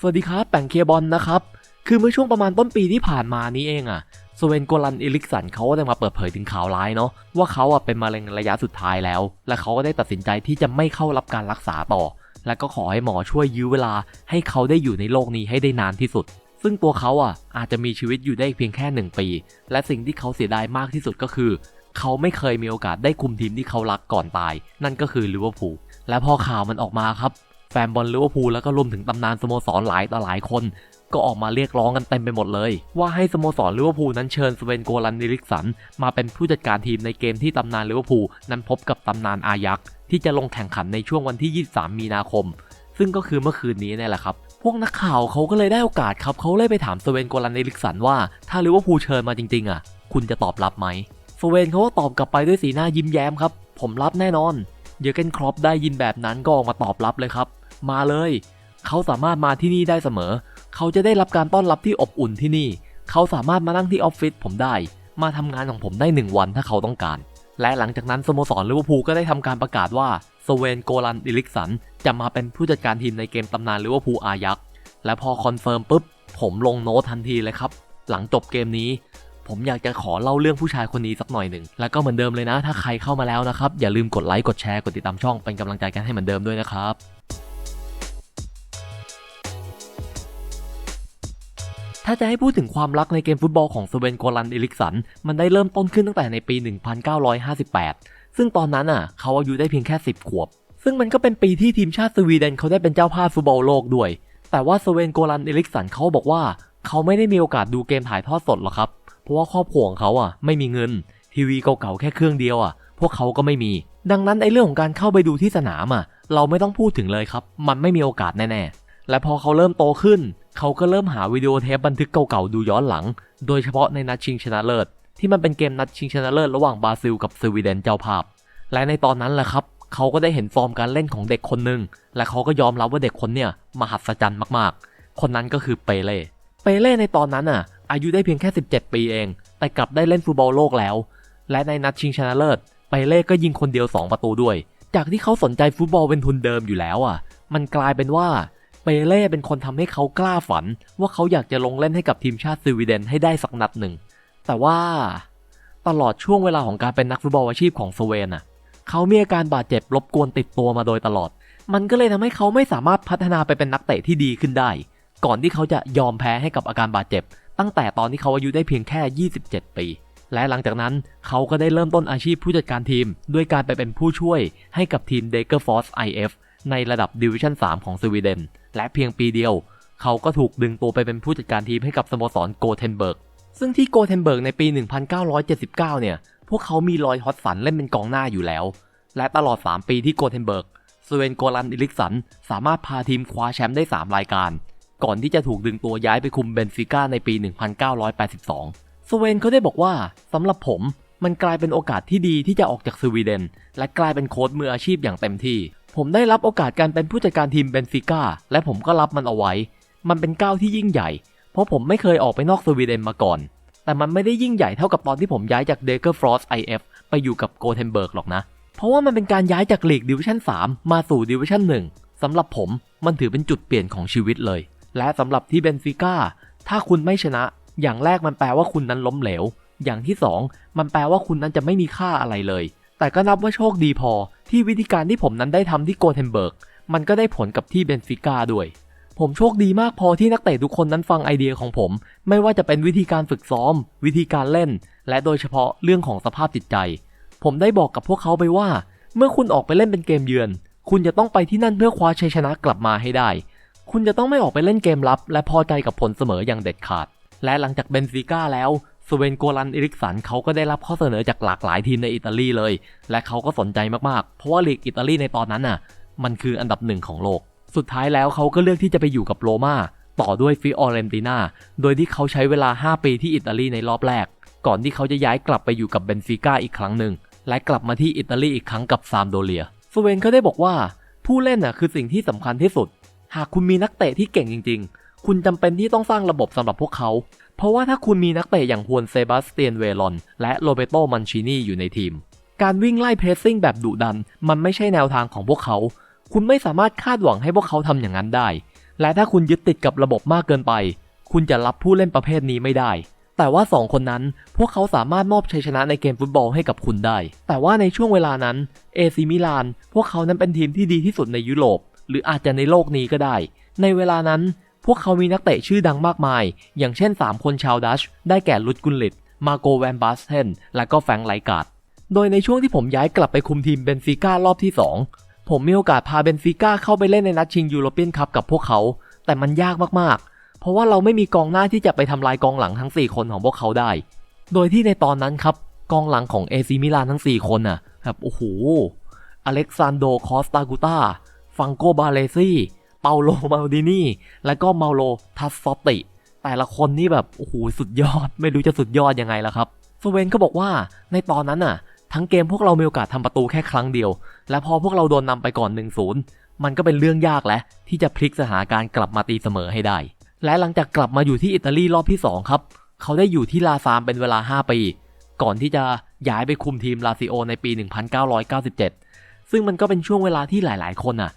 สวัสดีครับแป่งเคบอลนะครับ คือเมื่อช่วงประมาณต้นปีที่ผ่านมานี้เองอะสเวนโกลันเอลิกสันเขาก็ได้มาเปิดเผยถึงข่าวร้ายเนาะว่าเขาอะเป็นมะเร็งระยะสุดท้ายแล้ว และเขาก็ได้ตัดสินใจที่จะไม่เข้ารับการรักษาต่อ และก็ขอให้หมอช่วยยื้อเวลาให้เขาได้อยู่ในโลกนี้ให้ได้นานที่สุด ซึ่งตัวเขาอะอาจจะมีชีวิตอยู่ได้เพียงแค่หนึ่งปี และสิ่งที่เขาเสียดายมากที่สุดก็คือ เขาไม่เคยมีโอกาสได้คุมทีมที่เขารักก่อนตาย นั่นก็คือลิเวอร์พูลและพอข่าวมันออกมาครับ นบอลลิเวอร์พูลแล้วก็รวมถึงตำนานสโมสรหลายต่อหลายคน ก็ออกมาเรียกร้องกันเต็มไปหมดเลย ว่าให้สโมสรลิเวอร์พูลนั้นเชิญสเวนโกลันนิริกสัน มาเป็นผู้จัดการทีมในเกมที่ตำนานลิเวอร์พูลนั้นพบกับตำนานอายักที่จะลงแข่งขันในช่วงวันที่ 23 มีนาคม ซึ่งก็คือเมื่อคืนนี้นี่แหละครับพวกนักข่าวเขาก็เลยได้โอกาสครับเขาเลยไปถามสเวนโกลันนิริกสันว่าถ้าลิเวอร์พูลเชิญมาจริงๆอะ คุณจะตอบรับไหมสเวนเขาก็ตอบกลับไปด้วยสีหน้ายิ้มแย้มครับ ผมรับแน่นอน เยอเกนครอปได้ยินแบบนั้นก็ออกมาตอบรับเลยครับ มาเลย เขาสามารถมาที่นี่ได้เสมอ เขาจะได้รับการต้อนรับที่อบอุ่นที่นี่ เขาสามารถมานั่งที่ออฟฟิศผมได้ มาทำงานของผมได้หนึ่งวันถ้าเขาต้องการ และหลังจากนั้นสโมสรลิเวอร์พูลก็ได้ทำการประกาศว่าสเวนโกลันอิลิกสันจะมาเป็นผู้จัดการทีมในเกมตำนานลิเวอร์พูลอายักษ์และพอคอนเฟิร์มปุ๊บ ผมลงโน้ตทันทีเลยครับ หลังจบเกมนี้ ผมอยากจะขอเล่าเรื่องผู้ชายคนนี้สักหน่อยหนึ่ง แล้วก็เหมือนเดิมเลยนะ ถ้าใครเข้ามาแล้วนะครับ อย่าลืมกดไลค์ กดแชร์ กดติดตามช่อง เป็นกำลังใจกันให้เหมือนเดิมด้วยนะครับ ถ้าจะให้พูดถึงความรักในเกมฟุตบอลของสเวนโกลันเอลิกสัน มันได้เริ่มต้นขึ้นตั้งแต่ในปี 1958 ซึ่งตอนนั้นอะ เขาอายุได้เพียงแค่ 10 ขวบ ซึ่งมันก็เป็นปีที่ทีมชาติสวีเดนเขาได้เป็นเจ้าภาพฟุตบอลโลกด้วย แต่ว่าสเวนโกลันเอลิกสันเขาบอกว่า เขาไม่ได้มีโอกาสดูเกมถ่ายทอดสดหรอกครับ เพราะว่าครอบครัวของเขาอะไม่มีเงิน ทีวีเก่าๆแค่เครื่องเดียวอะ พวกเขาก็ไม่มี ดังนั้นไอ้เรื่องของการเข้าไปดูที่สนามอะ เราไม่ต้องพูดถึงเลยครับ มันไม่มีโอกาสแน่ๆ และพอเขาเริ่มโตขึ้น เขาก็เริ่มหาวิดีโอเทปบันทึกเก่าๆดูย้อนหลัง โดยเฉพาะในนัดชิงชนะเลิศ ที่มันเป็นเกมนัดชิงชนะเลิศระหว่างบราซิลกับสวีเดนเจ้าภาพ และในตอนนั้นแหละครับ เขาก็ได้เห็นฟอร์มการเล่นของเด็กคนหนึ่งและเขาก็ยอมรับว่าเด็กคนเนี่ยมหัศจรรย์มากๆ คนนั้นก็คือเปเล่เปเล่ในตอนนั้นอะ อายุได้เพียงแค่ 17 ปีเอง แต่กลับได้เล่นฟุตบอลโลกแล้ว และในนัดชิงชนะเลิศเปเล่ก็ยิงคนเดียว 2 ประตูด้วย จากที่เขาสนใจฟุตบอลเป็นทุนเดิมอยู่แล้วอะ มันกลายเป็นว่า เปเล่เป็นคนทำให้เขากล้าฝัน ว่าเขาอยากจะลงเล่นให้กับทีมชาติสวีเดนให้ได้สักนัดหนึ่ง แต่ว่าตลอดช่วงเวลาของการเป็นนักฟุตบอลอาชีพของสเวนอะ เขามีอาการบาดเจ็บรบกวนติดตัวมาโดยตลอด มันก็เลยทำให้เขาไม่สามารถพัฒนาไปเป็นนักเตะที่ดีขึ้นได้ ก่อนที่เขาจะยอมแพ้ให้กับอาการบาดเจ็บ ตั้งแต่ตอนที่เขาอายุได้เพียงแค่ 27 ปี และหลังจากนั้นเขาก็ได้เริ่มต้นอาชีพผู้จัดการทีม ด้วยการไปเป็นผู้ช่วยให้กับทีมเด d e g e r f o r c e IF ในระดับดิวิชั่น 3 ของสวีเดน และเพียงปีเดียว เขาก็ถูกดึงตัวไปเป็นผู้จัดการทีมให้กับสโมสรโกเทนเบิร์ก ซึ่งที่โกเทนเบิร์กในปี 1979 เนี่ย พวกเขามีรอยฮอตสันเล่นเป็นกองหน้าอยู่แล้ว และตลอด 3 ปีที่โกเทนเบิร์กสเวนโกลันอิลิกสันสามารถพาทีมคว้าแชมป์ได้ 3 รายการ ก่อนที่จะถูกดึงตัวย้ายไปคุมเบนฟิก้าในปี 1982 สเวนเขาได้บอกว่าสำหรับผมมันกลายเป็นโอกาสที่ดีที่จะออกจากสวีเดน และกลายเป็นโค้ชมืออาชีพอย่างเต็มที่ ผมได้รับโอกาสการเป็นผู้จัดการทีมเบนฟิก้าและผมก็รับมันเอาไว้ มันเป็นก้าวที่ยิ่งใหญ่ เพราะผมไม่เคยออกไปนอกสวีเดนมาก่อน แต่มันไม่ได้ยิ่งใหญ่เท่ากับตอนที่ผมย้ายจากเดเกอร์ฟรอส IF ไปอยู่กับโกเทนเบิร์กหรอกนะ เพราะว่ามันเป็นการย้ายจากลีกดิวิชั่น3 มาสู่ดิวิชั่น1สำหรับผมมันถือเป็นจุดเปลี่ยนของชีวิตเลย และสำหรับที่เบนฟิก้าถ้าคุณไม่ชนะ อย่างแรกมันแปลว่าคุณนั้นล้มเหลว อย่างที่ 2 มันแปลว่าคุณนั้นจะไม่มีค่าอะไรเลย แต่ก็นับว่าโชคดีพอที่วิธีการที่ผมนั้นได้ทำที่โกเทนเบิร์ก มันก็ได้ผลกับที่เบนฟิก้าด้วย ผมโชคดีมากพอที่นักเตะทุกคนนั้นฟังไอเดียของผม ไม่ว่าจะเป็นวิธีการฝึกซ้อม วิธีการเล่น และโดยเฉพาะเรื่องของสภาพจิตใจ ผมได้บอกกับพวกเขาไปว่า เมื่อคุณออกไปเล่นเป็นเกมเยือน คุณจะต้องไปที่นั่นเพื่อคว้าชัยชนะกลับมาให้ได้ คุณจะต้องไม่ออกไปเล่นเกมลับ และพอใจกับผลเสมออย่างเด็ดขาด และหลังจากเบนฟิก้าแล้ว สเวนโกลันอิริกสันเขาก็ได้รับข้อเสนอจากหลากหลายทีมในอิตาลีเลย และเขาก็สนใจมากๆ เพราะว่าลีกอิตาลีในตอนนั้นน่ะ มันคืออันดับหนึ่งของโลก สุดท้ายแล้วเขาก็เลือกที่จะไปอยู่กับโรม่าต่อด้วยฟิออเรนตินาโดยที่เขาใช้เวลา 5 ปีที่อิตาลีในรอบแรก ก่อนที่เขาจะย้ายกลับไปอยู่กับเบนฟิก้าอีกครั้งหนึ่ง และกลับมาที่อิตาลีอีกครั้งกับซามโดเลียสเวนเขาได้บอกว่า ผู้เล่นน่ะคือสิ่งที่สำคัญที่สุด หากคุณมีนักเตะที่เก่งจริง ๆ คุณจำเป็นที่ต้องสร้างระบบสำหรับพวกเขา เพราะว่าถ้าคุณมีนักเตะอย่างฮวนเซบาสเตียนเวลอน และโรเบโตมันชินีอยู่ในทีม การวิ่งไล่เพรสซิ่งแบบดุดัน มันไม่ใช่แนวทางของพวกเขา คุณไม่สามารถคาดหวังให้พวกเขาทำอย่างนั้นได้ และถ้าคุณยึดติดกับระบบมากเกินไป คุณจะรับผู้เล่นประเภทนี้ไม่ได้ แต่ว่า 2 คนนั้นพวกเขาสามารถมอบชัยชนะในเกมฟุตบอลให้กับคุณได้ แต่ว่าในช่วงเวลานั้นเอซิมิลานพวกเขานั้นเป็นทีมที่ดีที่สุดในยุโรปหรืออาจจะในโลกนี้ก็ได้ ในเวลานั้น พวกเขามีนักเตะชื่อดังมากมาย อย่างเช่น 3 คนชาวดัช ได้แก่ลุดกุลลิต มาโกแวนบาสเทน และก็แฟงไลกาด โดยในช่วงที่ผมย้ายกลับไปคุมทีมเบนฟิก้ารอบที่ 2 ผมมีโอกาสพาเบนฟิก้าเข้าไปเล่นในนัดชิงยูโรเปียนคัพกับพวกเขา แต่มันยากมากๆ เพราะว่าเราไม่มีกองหน้าที่จะไปทำลายกองหลังทั้ง 4 คนของพวกเขาได้ โดยที่ในตอนนั้นครับกองหลังของเอซิมิลานทั้ง 4 คนน่ะแบบโอ้โหอเล็กซานโดคอสตากูตาฟังโกบาเลซี่ เปาโลมาดินีและก็เมาโลทัสซอตติ แต่ละคนนี่แบบ โอ้โห สุดยอด ไม่รู้จะสุดยอดยังไงและครับสเวนก็บอกว่าในตอนนั้นน่ะ ทั้งเกมพวกเรามีโอกาสทำประตูแค่ครั้งเดียว และพอพวกเราโดนนำไปก่อน 1-0 มันก็เป็นเรื่องยากแล้วที่จะพลิกสถานการณ์กลับมาตีเสมอให้ได้ และหลังจากกลับมาอยู่ที่อิตาลีรอบที่ 2 ครับ เขาได้อยู่ที่ลาซามเป็นเวลา 5 ปี ก่อนที่จะย้ายไปคุมทีมลาซิโอในปี 1997 ซึ่งมันก็เป็นช่วงเวลาที่หลาย ๆ คนน่ะ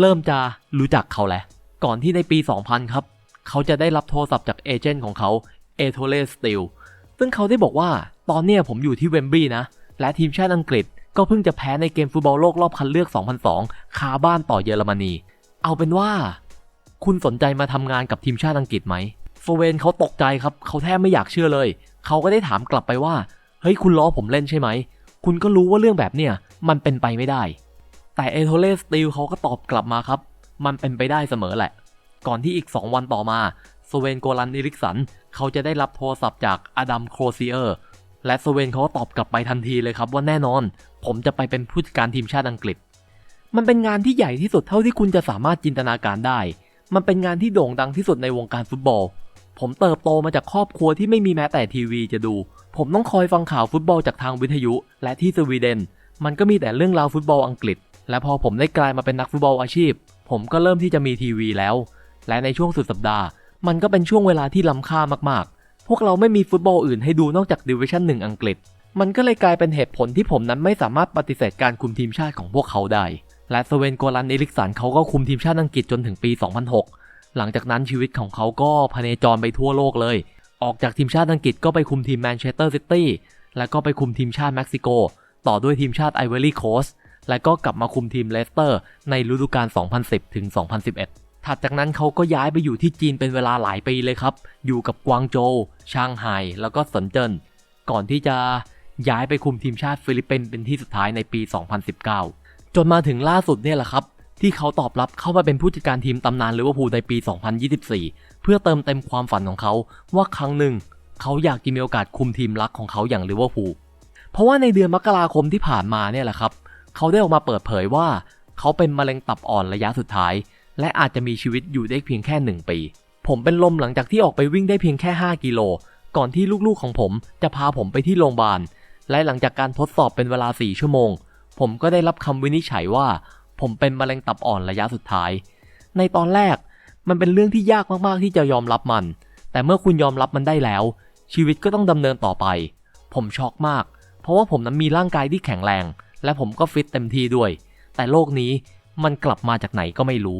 เริ่มจะรู้จักเขาแล้วก่อนที่ในปี 2000 ครับ เขาจะได้รับโทรศัพท์จากเอเจนต์ของเขาเอโทเลสติลซึ่งเขาได้บอกว่าตอนเนี้ยผมอยู่ที่เวมบลีย์นะ และทีมชาติอังกฤษก็เพิ่งจะแพ้ในเกมฟุตบอลโลกรอบคัดเลือก 2002 คาบ้านต่อเยอรมนี เอาเป็นว่า คุณสนใจมาทำงานกับทีมชาติอังกฤษไหมโฟเวนเขาตกใจครับ เขาแทบไม่อยากเชื่อเลย เขาก็ได้ถามกลับไปว่า เฮ้ยคุณล้อผมเล่นใช่ไหม คุณก็รู้ว่าเรื่องแบบเนี้ยมันเป็นไปไม่ได้ แต่เอโทเลสติลเขาก็ตอบกลับมาครับ มันเป็นไปได้เสมอแหละ ก่อนที่อีก 2 วันต่อมาสเวนโกลันอิริกสัน เขาจะได้รับโทรศัพท์จากอดัมโครเซียร์และสเวนเขาก็ตอบกลับไปทันทีเลยครับว่าแน่นอน ผมจะไปเป็นผู้จัดการทีมชาติอังกฤษ มันเป็นงานที่ใหญ่ที่สุดเท่าที่คุณจะสามารถจินตนาการได้ มันเป็นงานที่โด่งดังที่สุดในวงการฟุตบอล ผมเติบโตมาจากครอบครัวที่ไม่มีแม้แต่ทีวีจะดู ผมต้องคอยฟังข่าวฟุตบอลจากทางวิทยุ และที่สวีเดน มันก็มีแต่เรื่องราวฟุตบอลอังกฤษ และพอผมได้กลายมาเป็นนักฟุตบอลอาชีพ ผมก็เริ่มที่จะมีทีวีแล้ว และในช่วงสุดสัปดาห์ มันก็เป็นช่วงเวลาที่ล้ำค่ามากๆ พวกเราไม่มีฟุตบอลอื่นให้ดูนอกจากดิวิชั่นหนึ่งอังกฤษ มันก็เลยกลายเป็นเหตุผลที่ผมนั้นไม่สามารถปฏิเสธการคุมทีมชาติของพวกเขาได้ และสเวนโกลันเอลิกสันเขาก็คุมทีมชาติอังกฤษจนถึงปี 2006 หลังจากนั้นชีวิตของเขาก็พเนจรไปทั่วโลกเลย ออกจากทีมชาติอังกฤษก็ไปคุมทีมแมนเชสเตอร์ซิตี้ และก็ไปคุมทีมชาติเม็กซิโก ต่อด้วยทีมชาติไอเวอรี่โคสต์ และก็กลับมาคุมทีมเลสเตอร์ ในฤดูกาล 2010 ถึง 2011 ถัดจากนั้นเขาก็ย้ายไปอยู่ที่จีนเป็นเวลาหลายปีเลยครับ อยู่กับกวางโจวชางไห่แล้วก็สนเจิ้นก่อนที่จะย้ายไปคุมทีมชาติฟิลิปปินส์เป็นที่สุดท้ายในปี 2019 จนมาถึงล่าสุดเนี่ยแหละครับที่เขาตอบรับเข้ามาเป็นผู้จัดการทีมตำนานลิเวอร์พูลในปี 2024 เพื่อเติมเต็มความฝันของเขาว่าครั้งหนึ่ง เขาอยากจะมีโอกาสคุมทีมรักของเขาอย่างลิเวอร์พูล เพราะว่าในเดือนมกราคมที่ผ่านมาเนี่ยแหละครับ เขาได้ออกมาเปิดเผยว่า เขาเป็นมะเร็งตับอ่อนระยะสุดท้าย และอาจจะมีชีวิตอยู่ได้เพียงแค่ 1 ปี ผมเป็นลมหลังจากที่ออกไปวิ่งได้เพียงแค่ 5 กิโล ก่อนที่ลูกๆของผมจะพาผมไปที่โรงพยาบาล และหลังจากการทดสอบเป็นเวลา 4 ชั่วโมง ผมก็ได้รับคำวินิจฉัยว่า ผมเป็นมะเร็งตับอ่อนระยะสุดท้าย ในตอนแรกมันเป็นเรื่องที่ยากมากๆที่จะยอมรับมัน แต่เมื่อคุณยอมรับมันได้แล้ว ชีวิตก็ต้องดำเนินต่อไป ผมช็อกมาก เพราะว่าผมนั้นมีร่างกายที่แข็งแรง และผมก็ฟิตเต็มที่ด้วย แต่โลกนี้มันกลับมาจากไหนก็ไม่รู้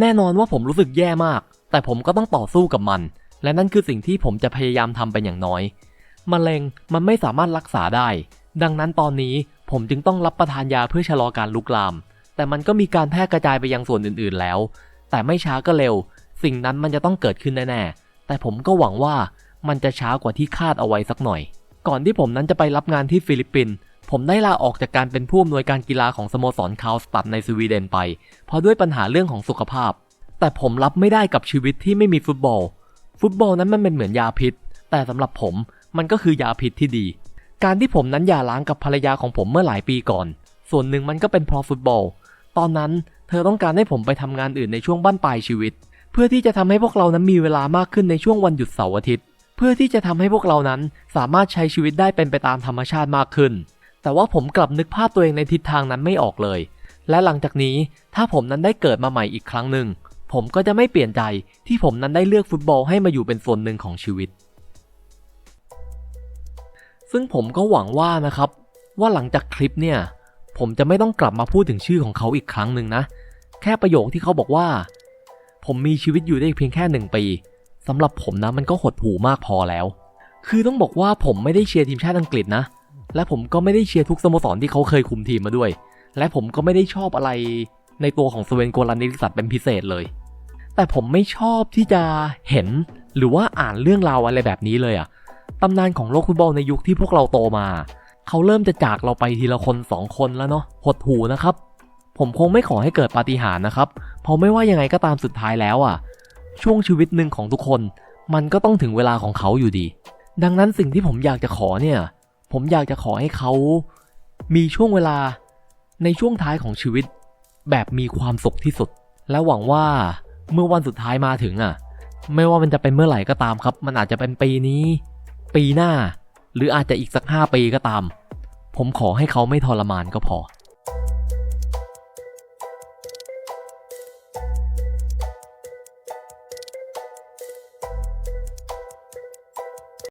แน่นอนว่าผมรู้สึกแย่มาก แต่ผมก็ต้องต่อสู้กับมัน และนั่นคือสิ่งที่ผมจะพยายามทำเป็นอย่างน้อยมะเร็งมันไม่สามารถรักษาได้ ดังนั้นตอนนี้ผมจึงต้องรับประทานยาเพื่อชะลอการลุกลาม แต่มันก็มีการแพร่กระจายไปยังส่วนอื่นๆแล้ว แต่ไม่ช้าก็เร็ว สิ่งนั้นมันจะต้องเกิดขึ้นแน่ๆ แต่ผมก็หวังว่ามันจะช้ากว่าที่คาดเอาไว้สักหน่อย ก่อนที่ผมนั้นจะไปรับงานที่ฟิลิปปินส์ ผมได้ลาออกจากการเป็นผู้อำนวยการกีฬาของสโมสรคาวสตัดในสวีเดนไป เพราะด้วยปัญหาเรื่องของสุขภาพ แต่ผมรับไม่ได้กับชีวิตที่ไม่มีฟุตบอล ฟุตบอลนั้นมันเป็นเหมือนยาพิษ แต่สำหรับผมมันก็คือยาพิษที่ดี การที่ผมนั้นหย่าร้างกับภรรยาของผมเมื่อหลายปีก่อน ส่วนหนึ่งมันก็เป็นเพราะฟุตบอล ตอนนั้นเธอต้องการให้ผมไปทำงานอื่นในช่วงบั้นปลายชีวิต เพื่อที่จะทำให้พวกเรานั้นมีเวลามากขึ้นในช่วงวันหยุดเสาร์อาทิตย์ เพื่อที่จะทำให้พวกเรานั้นสามารถใช้ชีวิตได้เป็นไปตามธรรมชาติมากขึ้น แต่ว่าผมกลับนึกภาพตัวเองในทิศทางนั้นไม่ออกเลย และหลังจากนี้ถ้าผมนั้นได้เกิดมาใหม่อีกครั้งหนึ่ง ผมก็จะไม่เปลี่ยนใจที่ผมนั้นได้เลือกฟุตบอลให้มาอยู่เป็นส่วนหนึ่งของชีวิต ซึ่งผมก็หวังว่านะครับ ว่าหลังจากคลิปเนี่ย ผมจะไม่ต้องกลับมาพูดถึงชื่อของเขาอีกครั้งหนึ่งนะ แค่ประโยคที่เขาบอกว่า ผมมีชีวิตอยู่ได้เพียงแค่หนึ่งปีสำหรับผมนะมันก็หดหู่มากพอแล้ว คือต้องบอกว่าผมไม่ได้เชียร์ทีมชาติอังกฤษนะ และผมก็ไม่ได้เชียร์ทุกสโมสรที่เขาเคยคุมทีมมาด้วย และผมก็ไม่ได้ชอบอะไรในตัวของสเวนโกลันนิลิสัตเป็นพิเศษเลย แต่ผมไม่ชอบที่จะเห็นหรือว่าอ่านเรื่องราวอะไรแบบนี้เลยอะตำนานของโลกฟุตบอลในยุคที่พวกเราโตมา เขาเริ่มจะจากเราไปทีละคนสองคนแล้วเนาะหดหูนะครับ ผมคงไม่ขอให้เกิดปาฏิหาริย์นะครับ เพราะไม่ว่ายังไงก็ตามสุดท้ายแล้วอะช่วงชีวิตหนึ่งของทุกคน มันก็ต้องถึงเวลาของเขาอยู่ดี ดังนั้นสิ่งที่ผมอยากจะขอเนี่ย ผมอยากจะขอให้เขามีช่วงเวลาในช่วงท้ายของชีวิต แบบมีความสุขที่สุด และหวังว่าเมื่อวันสุดท้ายมาถึงอะ ไม่ว่ามันจะเป็นเมื่อไหร่ก็ตามครับ มันอาจจะเป็นปีนี้ ปีหน้า หรืออาจจะอีกสักห้าปีก็ตาม ผมขอให้เขาไม่ทรมานก็พอ